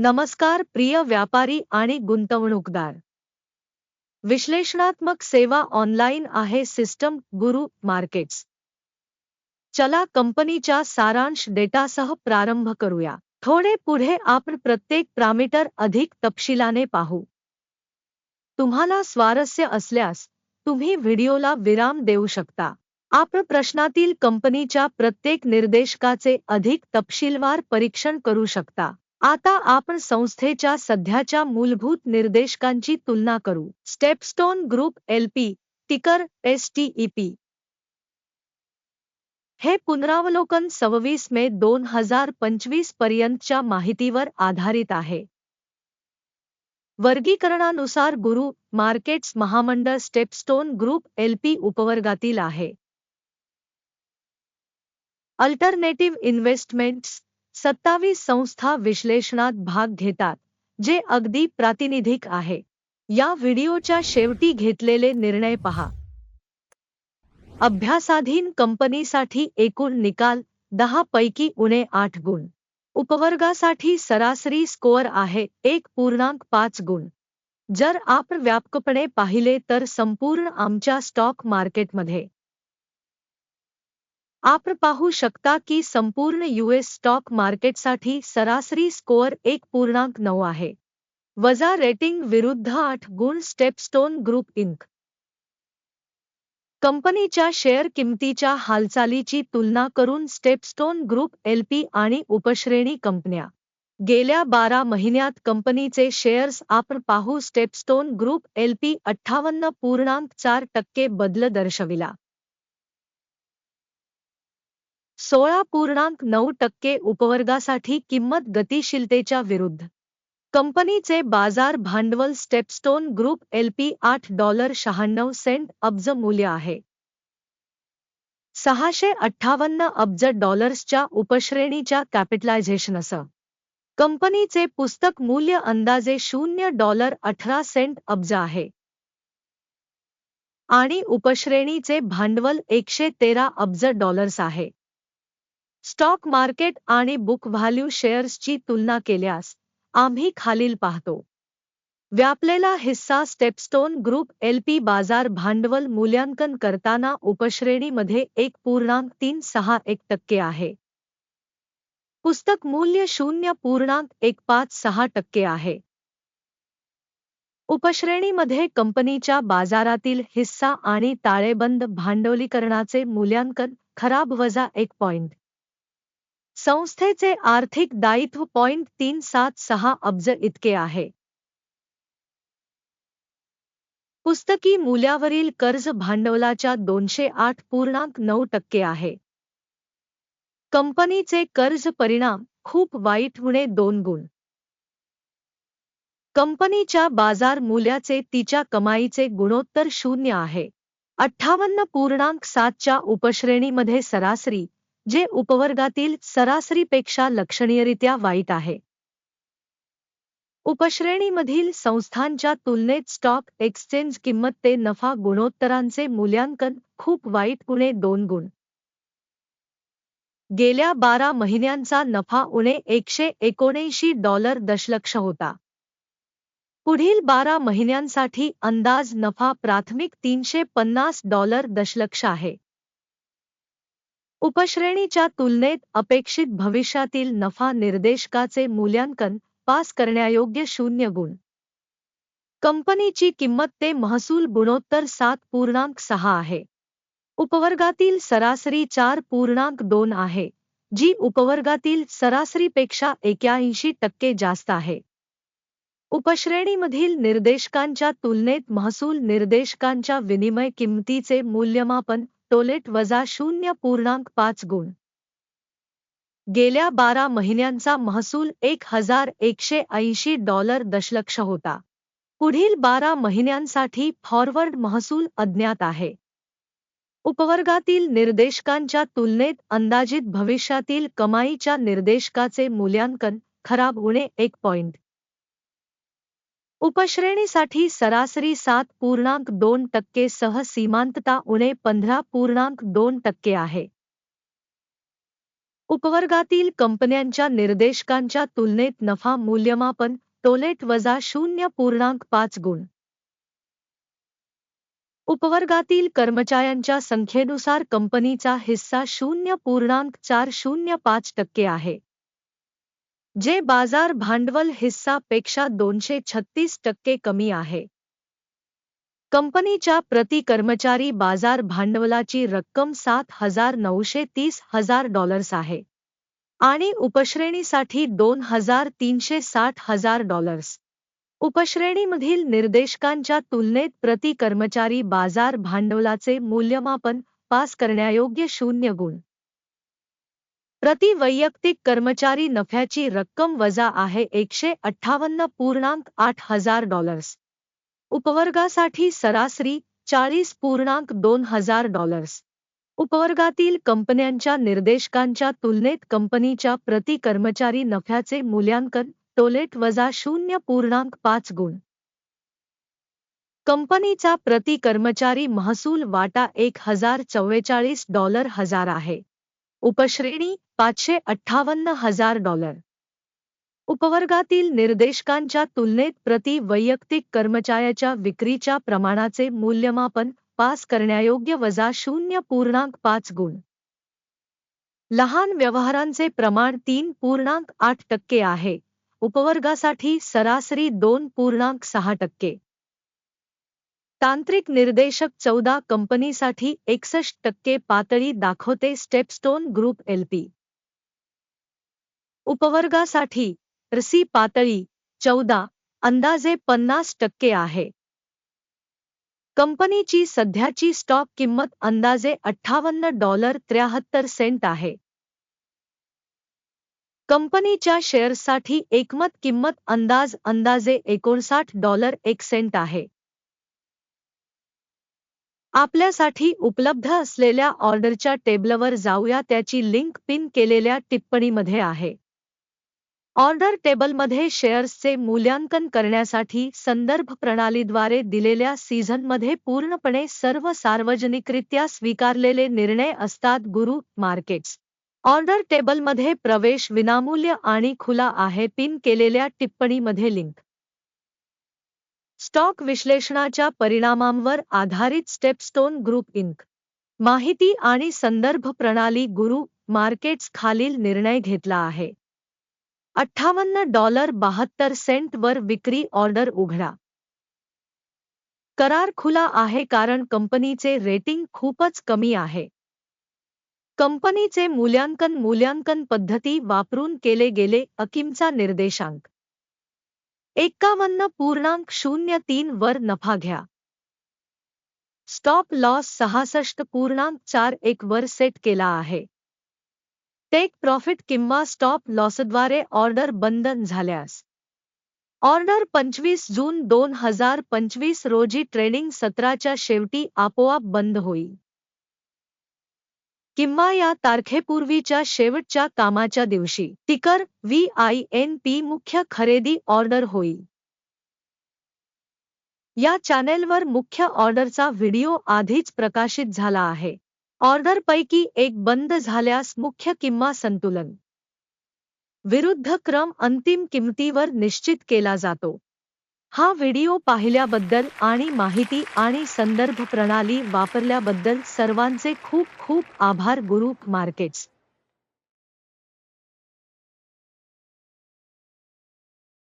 नमस्कार प्रिय व्यापारी आणि गुंतवणूकदार. विश्लेषणात्मक सेवा ऑनलाइन आहे सिस्टम गुरु मार्केट्स. चला कंपनीच्या सारांश डेटासह प्रारंभ करूया. थोडे पुढे आपण प्रत्येक प्रामीटर अधिक तपशिलाने पाहू. तुम्हाला स्वारस्य असल्यास तुम्ही व्हिडिओला विराम देऊ शकता. आपण प्रश्नातील कंपनीच्या प्रत्येक निर्देशकाचे अधिक तपशीलवार परीक्षण करू शकता. आता आपण संस्थेच्या सध्याच्या मूलभूत निर्देशकांची तुलना करू. स्टेपस्टोन ग्रुप एलपी टिकर एसटीईपी हे पुनरावलोकन सव्वीस मे दोन हजार पंचवीस पर्यंतच्या माहितीवर आधारित आहे. वर्गीकरणानुसार गुरु मार्केट्स महामंडळ स्टेपस्टोन ग्रुप एलपी उपवर्गातील आहे. अल्टरनेटिव्ह इन्व्हेस्टमेंट्स सत्तावीस संस्था विश्लेषणात भाग घेतात जे अगदी प्रातिनिधिक आहे. या व्हिडिओच्या शेवटी घेतलेले निर्णय पहा. अभ्यासाधीन कंपनीसाठी एकूण निकाल दहा पैकी उणे आठ गुण. उपवर्गासाठी सरासरी स्कोअर आहे एक पूर्णांक पाच गुण. जर आपण व्यापकपणे पाहिले तर संपूर्ण आमच्या स्टॉक मार्केटमध्ये आपण पाहू शकता की संपूर्ण यूएस स्टॉक मार्केटसाठी सरासरी स्कोअर एक पूर्णांक नऊ आहे. वजा रेटिंग विरुद्ध आठ गुण स्टेपस्टोन ग्रुप इंक कंपनीच्या शेअर किमतीच्या हालचालीची तुलना करून स्टेपस्टोन ग्रुप एलपी आणि उपश्रेणी कंपन्या. गेल्या बारा महिन्यात कंपनीचे शेअर्स आपण पाहू स्टेपस्टोन ग्रुप एलपी अठ्ठावन्न पूर्णांक चार टक्के बदल दर्शविला. सोळा पूर्णांक नऊ टक्के उपवर्गासाठी किंमत गतिशीलतेच्या विरुद्ध. कंपनीचे बाजार भांडवल स्टेपस्टोन ग्रुप एलपी आठ डॉलर शहाण्णव सेंट अब्ज मूल्य आहे. सहाशे अठ्ठावन्न अब्ज डॉलर्सच्या उपश्रेणीच्या कॅपिटलायझेशनसह कंपनीचे पुस्तक मूल्य अंदाजे शून्य डॉलर अठरा सेंट अब्ज आहे. आणि उपश्रेणीचे भांडवल एकशे तेरा अब्ज डॉलर्स आहे. स्टॉक मार्केट आणि बुक व्हॅल्यू शेअर्सची तुलना केल्यास आम्ही खालील पाहतो. व्यापलेला हिस्सा स्टेपस्टोन ग्रुप एलपी बाजार भांडवल मूल्यांकन करताना उपश्रेणीमध्ये एक पूर्णांक तीन सहा एक टक्के आहे. पुस्तक मूल्य शून्य पूर्णांक एक पाच सहा टक्के आहे. उपश्रेणीमध्ये कंपनीच्या बाजारातील हिस्सा आणि ताळेबंद भांडवलीकरणाचे मूल्यांकन खराब वजा एक पॉइंट. संस्थेचे आर्थिक दायित्व पॉइंट तीन सात सहा अब्ज इतके आहे. पुस्तकी मूल्यावरील कर्ज भांडवलाच्या दोनशे आठ पूर्णांक नऊ टक्के आहे. कंपनीचे कर्ज परिणाम खूप वाईट उणे दोन गुण. कंपनीच्या बाजार मूल्याचे तिच्या कमाईचे गुणोत्तर शून्य आहे. अठ्ठावन्न पूर्णांक सातच्या उपश्रेणीमध्ये सरासरी जे उपवर्गातील सरासरीपेक्षा लक्षणीयरित्या वाईट आहे. उपश्रेणीमधील संस्थांच्या तुलनेत स्टॉक एक्सचेंज किंमत ते नफा गुणोत्तरांचे मूल्यांकन खूप वाईट उणे दोन गुण. गेल्या बारा महिन्यांचा नफा उणे एकशे एकोणऐंशी डॉलर दशलक्ष होता. पुढील बारा महिन्यांसाठी अंदाज नफा प्राथमिक तीनशे पन्नास डॉलर दशलक्ष आहे. उपश्रेणीच्या तुलनेत अपेक्षित भविष्यातील नफा निर्देशकाचे मूल्यांकन पास करण्यायोग्य शून्य गुण. कंपनीची किंमत ते महसूल गुणोत्तर सात पूर्णांक सहा आहे. उपवर्गातील सरासरी चार पूर्णांक दोन आहे जी उपवर्गातील सरासरीपेक्षा एक्याऐंशी टक्के जास्त आहे. उपश्रेणीमधील निर्देशकांच्या तुलनेत महसूल निर्देशकांच्या विनिमय किंमतीचे मूल्यमापन टोलेट वजा शून्य पूर्णांक पाच गुण. गेल्या बारा महिन्यांचा महसूल एक हजार एकशे ऐंशी डॉलर दशलक्ष होता. पुढील बारा महिन्यांसाठी फॉरवर्ड महसूल अज्ञात आहे. उपवर्गातील निर्देशकांच्या तुलनेत अंदाजित भविष्यातील कमाईच्या निर्देशकाचे मूल्यांकन खराब होणे एक पॉइंट. उपश्रेणीसाठी सरासरी सात पूर्णांक दोन टक्के सह सीमांतता उणे पंधरा पूर्णांक दोन टक्के आहे. उपवर्गातील कंपन्यांच्या निर्देशकांच्या तुलनेत नफा मूल्यमापन टोलेट वजा शून्य पूर्णांक पाच गुण. उपवर्गातील कर्मचाऱ्यांच्या संख्येनुसार कंपनीचा हिस्सा शून्य पूर्णांक चार शून्य पाच टक्के आहे. जे बाजार भांडवल हिस्सा पेक्षा दोनशे छत्तीस टक्के कमी आहे. कंपनीच्या प्रति कर्मचारी बाजार भांडवलाची रक्कम सात हजार नऊशे तीस हजार डॉलर्स आहे. आणि उपश्रेणीसाठी दोन हजार तीनशे साठ हजार डॉलर्स. उपश्रेणीमधील निर्देशकांच्या तुलनेत प्रति कर्मचारी बाजार भांडवलाचे मूल्यमापन पास करण्यायोग्य शून्य गुण. प्रति वैयक्तिक कर्मचारी नफ्याची रक्कम वजा आहे एकशे अठ्ठावन्न पूर्णांक आठ हजार डॉलर्स. उपवर्गासाठी सरासरी चाळीस पूर्णांक दोन हजार डॉलर्स. उपवर्गातील कंपन्यांच्या निर्देशकांच्या तुलनेत कंपनीच्या प्रति कर्मचारी नफ्याचे मूल्यांकन टोलेट वजा शून्य पूर्णांक पाच गुण. कंपनीचा प्रति कर्मचारी महसूल वाटा एक हजार चव्वेचाळीस डॉलर हजार आहे. उपश्रेणी पाचशे अठ्ठावन्न हजार डॉलर. उपवर्गातील निर्देशकांच्या तुलनेत प्रति वैयक्तिक कर्मचाऱ्याच्या विक्रीच्या प्रमाणाचे मूल्यमापन पास करण्यायोग्य वजा शून्य पूर्णांक पाच गुण. लहान व्यवहारांचे प्रमाण तीन पूर्णांक आठ टक्के आहे. उपवर्गासाठी सरासरी दोन पूर्णांक सहा टक्के. तांत्रिक निर्देशक चौदा कंपनीसाठी एकसष्ट टक्के पातळी दाखवते स्टेपस्टोन ग्रुप एलपी उपवर्गासाठी रसी पातळी चौदा अंदाजे पन्नास टक्के आहे. कंपनीची सध्याची स्टॉक किंमत अंदाजे अठ्ठावन्न डॉलर त्र्याहत्तर सेंट आहे. कंपनीच्या शेअर्ससाठी एकमत किंमत अंदाज अंदाजे एकोणसाठ डॉलर एक सेंट आहे. आपल्यासाठी उपलब्ध असलेल्या ऑर्डरच्या टेबलवर जाऊया त्याची लिंक पिन केलेल्या टिप्पणीमध्ये आहे. ऑर्डर टेबलमध्ये शेअर्सचे मूल्यांकन करण्यासाठी संदर्भ प्रणालीद्वारे दिलेल्या सीझनमध्ये पूर्णपणे सर्व सार्वजनिकरित्या स्वीकारलेले निर्णय असतात गुरु मार्केट्स. ऑर्डर टेबलमध्ये प्रवेश विनामूल्य आणि खुला आहे पिन केलेल्या टिप्पणीमध्ये लिंक. स्टॉक विश्लेषणाच्या परिणामांवर आधारित स्टेपस्टोन ग्रुप इंक. माहिती आणि संदर्भ प्रणाली गुरु मार्केट्स खालील निर्णय घेतला आहे. अठ्ठावन्न डॉलर बहात्तर सेंट वर विक्री ऑर्डर उघडा. करार खुला आहे कारण कंपनीचे रेटिंग खूपच कमी आहे. कंपनीचे मूल्यांकन मूल्यांकन पद्धती वापरून केले गेले अकिमचा निर्देशांक. एक्कावन्न पूर्णांक शून्य तीन वर नफा घ्या. स्टॉप लॉस सहासष्ट पूर्णांक चार एक वर सेट केला आहे. टेक प्रॉफिट किंवा स्टॉप लॉसद्वारे ऑर्डर बंद झाल्यास. ऑर्डर पंचवीस जून दोन हजार पंचवीस रोजी ट्रेडिंग सत्राच्या शेवटी आपोआप बंद होईल. किंवा या तारखेपूर्वीच्या शेवटच्या कामाच्या दिवशी टिकर व्ही आय एन पी मुख्य खरेदी ऑर्डर होईल. या चॅनेलवर मुख्य ऑर्डरचा व्हिडिओ आधीच प्रकाशित झाला आहे. ऑर्डरपैकी एक बंद झाल्यास मुख्य किंवा संतुलन. विरुद्ध क्रम अंतिम किंमतीवर निश्चित केला जातो. हा व्हिडिओ पाहिल्याबद्दल आणि माहिती आणि संदर्भ प्रणाली वापरल्याबद्दल सर्वांचे खूप खूप आभार गुरु मार्केट्स.